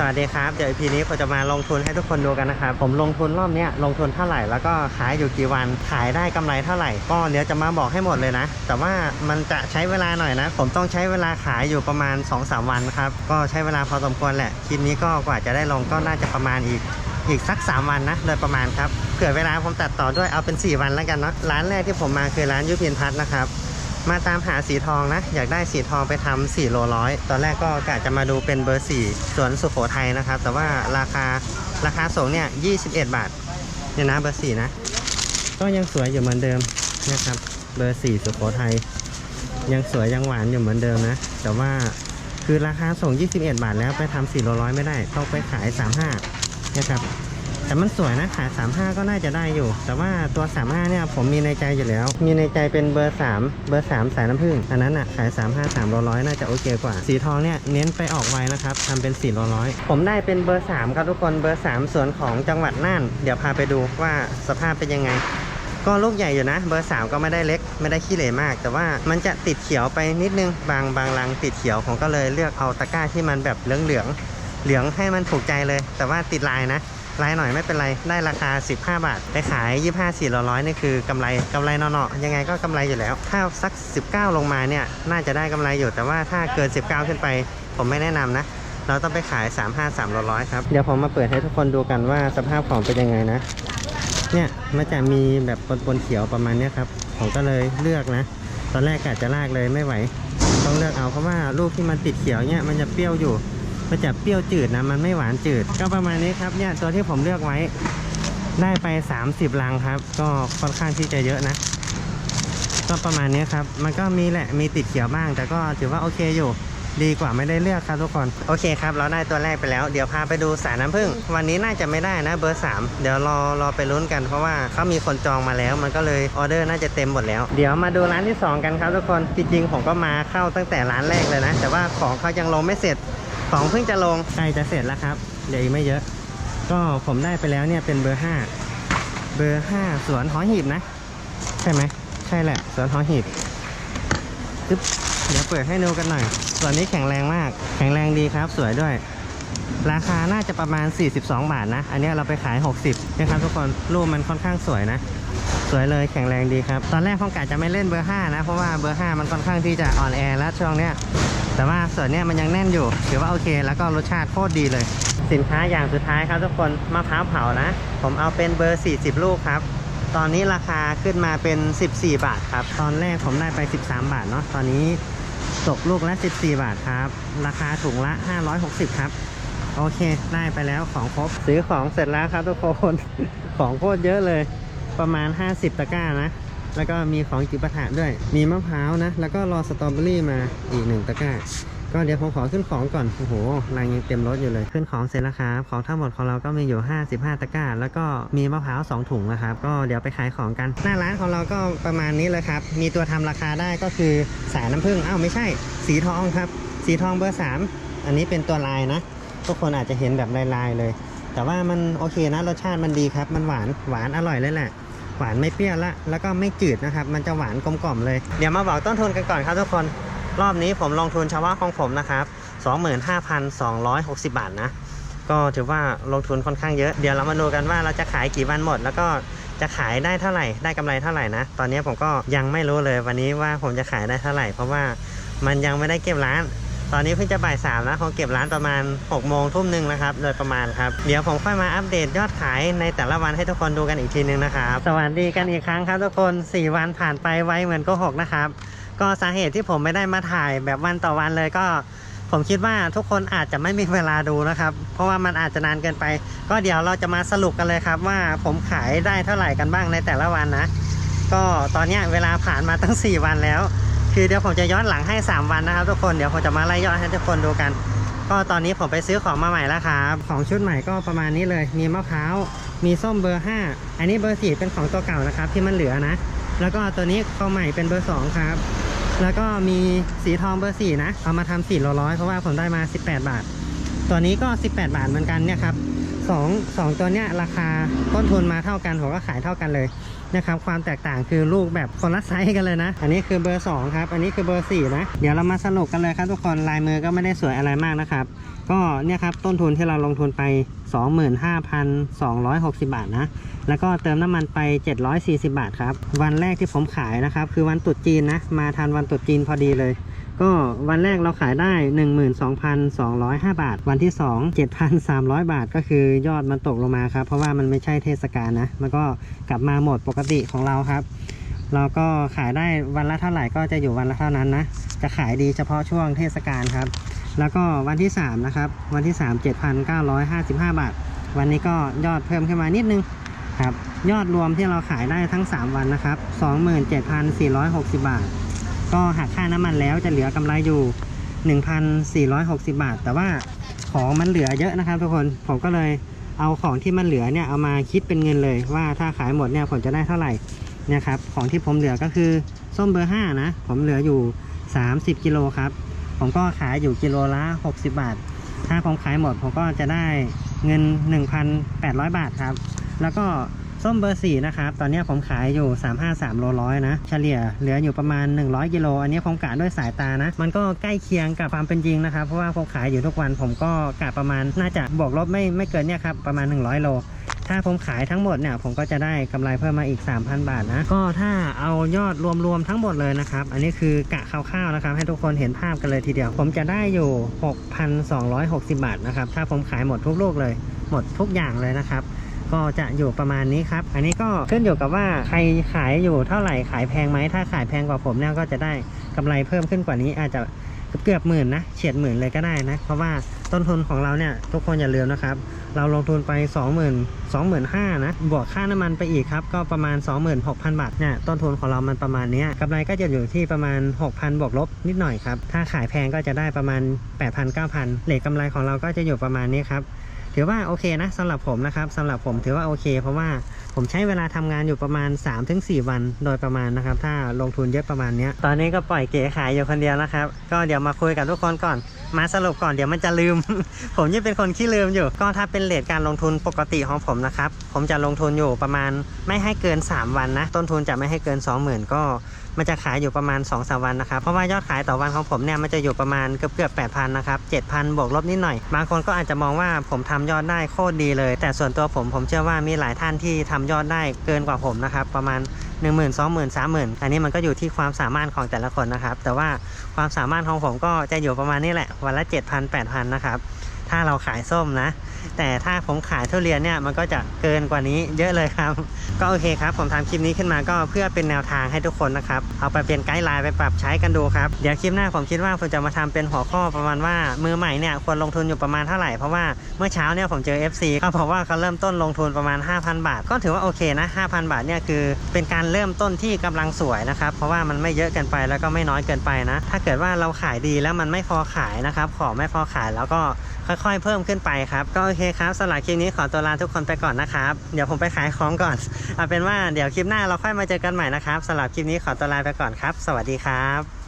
สวัสดีครับ เดี๋ยว EP นี้ผมจะมาลงทุนให้ทุกคนดูกันนะครับ ผมลงทุนรอบนี้ลงทุนเท่าไหร่ แล้วก็ขายอยู่กี่วัน ขายได้กำไรเท่าไหร่ ก็เดี๋ยวจะมาบอกให้หมดเลยนะ แต่ว่ามันจะใช้เวลาหน่อยนะ ผมต้องใช้เวลาขายอยู่ประมาณ 2-3 วันครับ ก็ใช้เวลาพอสมควรแหละ คลิปนี้ก็กว่าจะได้ลงก็น่าจะประมาณอีกอีกสัก 3 วันนะโดยประมาณครับ เผื่อเวลาผมตัดต่อด้วยเอาเป็น 4 วันแล้วกันเนาะ ร้านแรกที่ผมมาคือร้านยุพินพัฒนะครับ มาตามหาสีทองนะ อยากได้สีทองไปทำ4โลร้อยตอนแรกก็กะจะมาดูเป็นเบอร์4สวนสุโขทัยนะครับ แต่ว่าราคาราคาส่งเนี่ย21 บาทเนี่ยนะเบอร์4นะ ก็ยังสวยอยู่เหมือนเดิมนะครับ เบอร์4สุโขทัยยังสวยยังหวานอยู่เหมือนเดิมนะ แต่ว่าคือราคาส่ง 21 บาทแล้วไปทำ4โลร้อยไม่ได้ ต้องไปขาย 35นะครับ แต่มันสวยนะขาย35 ก็น่าจะได้อยู่ แต่ว่าตัว 35 เนี่ยผมมีในใจอยู่แล้ว มีในใจเป็นเบอร์ 3 เบอร์ 3 สายน้ำผึ้งอันนั้นอะขาย 35 3ร้อยน่าจะโอเคกว่า สีทองเนี่ยเน้นไปออกไวนะครับทำเป็น4ร้อยผมได้เป็นเบอร์ 3 ครับทุกคนเบอร์ 3 ส่วนของจังหวัดน่าน เดี๋ยวพาไปดูว่าสภาพเป็นยังไงก็ลูกใหญ่อยู่นะ เบอร์3ก็ไม่ได้เล็กไม่ได้ขี้เหร่มาก แต่ว่ามันจะติดเขียวไปนิดนึงบางบางรังติดเขียวผมก็เลยเลือกเอาตะกร้าที่มันแบบเหลืองเหลืองเหลืองให้มันถูกใจเลย แต่ว่าติดลายนะ ลายหน่อยไม่เป็นไรได้ราคา 15 บาท ไปขาย 25 4 0 0นี่คือกำไรกำไรเนาะๆยังไงก็กำไรอยู่แล้ว ถ้าสัก 19 ลงมาเนี่ยน่าจะได้กำไรอยู่แต่ว่าถ้าเกิน 19 ขึ้นไป ผมไม่แนะนำนะ เราต้องไปขาย 35 3 0 0ครับเดี๋ยวผมมาเปิดให้ทุกคนดูกันว่าสภาพของเป็นยังไงนะเนี่ยมันจะมีแบบปนๆเขียวประมาณเนี้ยครับผมก็เลยเลือกนะ ตอนแรกกะจะลากเลยไม่ไหว ต้องเลือกเอาเพราะว่าลูกที่มันติดเขียวเนี่ยมันจะเปรี้ยวอยู่ มันจะเปรี้ยวจืดนะมันไม่หวานจืด ก็ประมาณนี้ครับเนี่ยตัวที่ผมเลือกไว้ได้ไป 30 ลังครับ ก็ค่อนข้างที่จะเยอะนะ ก็ประมาณนี้ครับ มันก็มีแหละมีติดเขียวบ้าง แต่ก็ถือว่าโอเคอยู่ ดีกว่าไม่ได้เลือกครับทุกคน โอเคครับ เราได้ตัวแรกไปแล้ว เดี๋ยวพาไปดูสายน้ำผึ้งวันนี้น่าจะไม่ได้นะเบอร์ 3 เดี๋ยวรอรอไปลุ้นกันเพราะว่าเขามีคนจองมาแล้ว มันก็เลยออเดอร์น่าจะเต็มหมดแล้ว เดี๋ยวมาดูร้านที่ 2 กันครับทุกคนจริงๆผมก็มาเข้าตั้งแต่ร้านแรกเลยนะ แต่ว่าของเขายังลงไม่เสร็จ ของเพิ่งจะลงใกล้จะเสร็จแล้วครับเดี๋ยวอีกไม่เยอะ ก็ผมได้ไปแล้วเนี่ยเป็นเบอร์5เบอร์5สวนหอหีบนะ ใช่ไหมใช่แหละสวนหอหีบจึ๊บเดี๋ยวเปิดให้ดูกันหน่อยส่วนนี้แข็งแรงมาก แข็งแรงดีครับ สวยด้วย ราคาน่าจะประมาณ 42 บาทนะ อันนี้เราไปขาย 60นะครับทุกคนรูปมันค่อนข้างสวยนะ สวยเลยแข็งแรงดีครับ ตอนแรกผมกะจะไม่เล่นเบอร์ 5 นะ เพราะว่าเบอร์ 5 มันค่อนข้างที่จะอ่อนแอแล้วช่วงเนี้ย แต่ว่าส่วนเนี้ยมันยังแน่นอยู่ถือว่าโอเค แล้วก็รสชาติโคตรดีเลย สินค้าอย่างสุดท้ายครับทุกคนมะพร้าวเผานะ ผมเอาเป็นเบอร์ 40 ลูกครับ ตอนนี้ราคาขึ้นมาเป็น 14 บาทครับ ตอนแรกผมได้ไป 13 บาทเนาะตอนนี้ตกลูกละ 14 บาทครับ ราคาถุงละ 560 ครับ โอเค ได้ไปแล้วของครบ ซื้อของเสร็จแล้วครับทุกคน ของโคตรเยอะเลย ประมาณ 50 ตะกร้านะ แล้วก็มีของจิปาถะด้วย มีมะพร้าวนะ แล้วก็รอสตรอเบอรี่มาอีกหนึ่งตะกร้า ก็เดี๋ยวผมขอขึ้นของก่อน โอ้โหรางยังเต็มรถอยู่เลย ขึ้นของเสร็จแล้วครับ ของทั้งหมดของเราก็มีอยู่ 55 ตะกร้า แล้วก็มีมะพร้าว 2 ถุงนะครับ ก็เดี๋ยวไปขายของกัน หน้าร้านของเราก็ประมาณนี้เลยครับ มีตัวทำราคาได้ก็คือสายน้ำผึ้งอ้าวไม่ใช่ สีทองครับ สีทองเบอร์ 3 อันนี้เป็นตัวลายนะ ทุกคนอาจจะเห็นแบบลายๆเลย แต่ว่ามันโอเคนะ รสชาติมันดีครับ มันหวาน หวานอร่อยเลยแหละ หวานไม่เปรี้ยวละแล้วก็ไม่จืดนะครับ มันจะหวานกลมกล่อมเลย เดี๋ยวมาบอกต้นทุนกันก่อนครับทุกคน รอบนี้ผมลงทุนเฉพาะของผมนะครับ 25,260 บาทนะ ก็ถือว่าลงทุนค่อนข้างเยอะ เดี๋ยวเรามาดูกันว่าเราจะขายกี่วันหมด แล้วก็จะขายได้เท่าไหร่ ได้กำไรเท่าไหร่นะ ตอนนี้ผมก็ยังไม่รู้เลยวันนี้ว่าผมจะขายได้เท่าไหร่ เพราะว่ามันยังไม่ได้เก็บร้าน ตอนนี้เพิ่งจะบ่ายสามนะคงเก็บร้านประมาณ6โมงทุ่มหนึ่งนะครับ โดยประมาณครับ เดี๋ยวผมค่อยมาอัปเดตยอดขายในแต่ละวันให้ทุกคนดูกันอีกทีนึงนะครับ สวัสดีกันอีกครั้งครับทุกคน 4 วันผ่านไปไวเหมือนโกหกนะครับ ก็สาเหตุที่ผมไม่ได้มาถ่ายแบบวันต่อวันเลยก็ ผมคิดว่าทุกคนอาจจะไม่มีเวลาดูนะครับ เพราะว่ามันอาจจะนานเกินไป ก็เดี๋ยวเราจะมาสรุปกันเลยครับว่าผมขายได้เท่าไหร่กันบ้างในแต่ละวันนะ ก็ตอนนี้เวลาผ่านมาตั้ง 4 วันแล้ว คือเดี๋ยวผมจะย้อนหลังให้ 3 วันนะครับทุกคนเดี๋ยวผมจะมาไล่ย้อดให้ทุกคนดูกัน ก็ตอนนี้ผมไปซื้อของมาใหม่แล้วครับของชุดใหม่ก็ประมาณนี้เลย มีมะพร้าวมีส้มเบอร์ 5 อันนี้เบอร์ 4 เป็นของตัวเก่านะครับที่มันเหลือนะ แล้วก็ตัวนี้เข้าใหม่เป็นเบอร์ 2 ครับ แล้วก็มีสีทองเบอร์ 4 นะ เอามาทำ4โลร้อยเพราะว่าผมได้มา 18 บาท ตัวนี้ก็ 18 บาทเหมือนกันเนี่ยครับสองสองตัวเนี้ยราคาต้นทุนมาเท่ากันผมก็ขายเท่ากันเลย นะครับความแตกต่างคือลูกแบบคนละไซส์กันเลยนะ อันนี้คือเบอร์2ครับอันนี้คือเบอร์4นะเดี๋ยวเรามาสรุปกันเลยครับทุกคนลายมือก็ไม่ได้สวยอะไรมากนะครับก็เนี่ยครับต้นทุนที่เราลงทุนไป 25,260 บาทนะ แล้วก็เติมน้ำมันไป 740 บาทครับ วันแรกที่ผมขายนะครับ คือวันตรุษจีนนะ มาทันวันตรุษจีนพอดีเลย ก็วันแรกเราขายได้ 12,205 บาท วันที่ 2 7,300 บาท ก็คือยอดมันตกลงมาครับ เพราะว่ามันไม่ใช่เทศกาลนะ มันก็กลับมาหมดปกติของเราครับ เราก็ขายได้วันละเท่าไหร่ก็จะอยู่วันละเท่านั้นนะ จะขายดีเฉพาะช่วงเทศกาลครับ แล้วก็วันที่ 3 นะครับ วันที่ 3 7,955 บาท วันนี้ก็ยอดเพิ่มขึ้นมานิดนึงครับ ยอดรวมที่เราขายได้ทั้ง 3 วันนะครับ 27,460 บาท ก็หักค่าน้ำมันแล้วจะเหลือกำไรอยู่ 1,460 บาท แต่ว่าของมันเหลือเยอะนะครับทุกคน ผมก็เลยเอาของที่มันเหลือเนี่ยเอามาคิดเป็นเงินเลย ว่าถ้าขายหมดเนี่ยผมจะได้เท่าไหร่เนี่ยครับของที่ผมเหลือก็คือส้มเบอร์ 5 นะ ผมเหลืออยู่ 30 กิโลครับ ผมก็ขายอยู่กิโลละ 60 บาท ถ้าผมขายหมดผมก็จะได้เงิน 1,800 บาทครับ แล้วก็ ส้มเบอร์สี่นะครับ ตอนนี้ผมขายอยู่ 353 โลร้อยนะ เฉลี่ยเหลืออยู่ประมาณ 100 กิโล อันนี้ผมกะด้วยสายตานะ มันก็ใกล้เคียงกับความเป็นจริงนะครับ เพราะว่าผมขายอยู่ทุกวัน ผมก็กะประมาณน่าจะบวกลบไม่ไม่เกินเนี่ยครับ ประมาณ 100 โล ถ้าผมขายทั้งหมดเนี่ย ผมก็จะได้กำไรเพิ่มมาอีก 3,000 บาทนะ ก็ถ้าเอายอดรวมๆทั้งหมดเลยนะครับ อันนี้คือกะคร่าวๆนะครับ ให้ทุกคนเห็นภาพกันเลยทีเดียว ผมจะได้อยู่ 6,260 บาทนะครับ ถ้าผมขายหมดทุกลูกเลย หมดทุกอย่างเลยนะครับ ก็จะอยู่ประมาณนี้ครับ อันนี้ก็ขึ้นอยู่กับว่าใครขายอยู่เท่าไหร่ขายแพงไหมถ้าขายแพงกว่าผมเนี่ยก็จะได้กำไรเพิ่มขึ้นกว่านี้อาจจะเกือบหมื่นนะเฉียดหมื่นเลยก็ได้นะ เพราะว่าต้นทุนของเราเนี่ยทุกคนอย่าลืมนะครับ เราลงทุนไป 20,000 2 5 0 0นะบวกค่าน้ำมันไปอีกครับ ก็ประมาณ 26,000 บาทเนี่ยต้นทุนของเรามันประมาณเนี้ยกำไรก็จะอยู่ที่ประมาณ 6,000 บวกลบนิดหน่อยครับ ถ้าขายแพงก็จะได้ประมาณ 8,000 9,000เหล็กกำไรของเราก็จะอยู่ประมาณนี้ครับ ถือว่าโอเคนะสำหรับผมนะครับสำหรับผมถือว่าโอเค เพราะว่า ผมใช้เวลาทำงานอยู่ประมาณ 3-4 วันโดยประมาณนะครับ ถ้าลงทุนเยอะประมาณนี้ตอนนี้ก็ปล่อยเก๋ขายอยู่คนเดียวนะครับ ก็เดี๋ยวมาคุยกับทุกคนก่อน มาสรุปก่อนเดี๋ยวมันจะลืม ผมยังเป็นคนขี้ลืมอยู่ ก็ถ้าเป็นเลทการลงทุนปกติของผมนะครับ ผมจะลงทุนอยู่ประมาณไม่ให้เกิน 3 วันนะ ต้นทุนจะไม่ให้เกิน 20,000 ก็มันจะขายอยู่ประมาณ2อสวันนะครับ เพราะว่ายอดขายต่อวันของผมเนี่ยมันจะอยู่ประมาณเกือบเกือบ8,000นะครับ7,000บวกลบนิดหน่อย บางคนก็อาจจะมองว่าผมทำยอดได้โคตรดีเลย แต่ส่วนตัวผมผมเชื่อว่ามีหลายท่านที่ทำยอดได้เกินกว่าผมนะครับ ประมาณ 1 0 0 0 0 2 0 0 0 0 3 0,000 อันนี้มันก็อยู่ที่ความสามารถของแต่ละคนนะครับ แต่ว่าความสามารถของผมก็จะอยู่ประมาณนี้แหละ วันละ 7,000 8,000 นะครับ ถ้าเราขายส้มนะ แต่ถ้าผมขายทุเรียนเนี่ยมันก็จะเกินกว่านี้เยอะเลยครับ ก็โอเคครับ ผมทำคลิปนี้ขึ้นมาก็เพื่อเป็นแนวทางให้ทุกคนนะครับ เอาไปเป็นไกด์ไลน์ไปปรับใช้กันดูครับ เดี๋ยวคลิปหน้าผมคิดว่าผมจะมาทำเป็นหัวข้อประมาณว่ามือใหม่เนี่ยควรลงทุนอยู่ประมาณเท่าไหร่เพราะว่าเมื่อเช้าเนี่ยผมเจอ FC เขาบอกว่าเขาเริ่มต้นลงทุนประมาณ 5,000 บาท ก็ถือว่าโอเคนะ 5,000 บาทเนี่ยคือเป็นการเริ่มต้นที่กำลังสวยนะครับเพราะว่ามันไม่เยอะเกินไปแล้วก็ไม่น้อยเกินไปนะ ถ้าเกิดว่าเราขายดีแล้วมันไม่พอขายนะครับของไม่พอขายแล้วก็ค่อยๆ เพิ่มขึ้นไปครับ ก็โอเคครับสำหรับคลิปนี้ขอตัวลาทุกคนไปก่อนนะครับ เดี๋ยวผมไปขายของก่อน เอาเป็นว่าเดี๋ยวคลิปหน้าเราค่อยมาเจอกันใหม่นะครับสำหรับคลิปนี้ขอตัวลาไปก่อนครับ สวัสดีครับ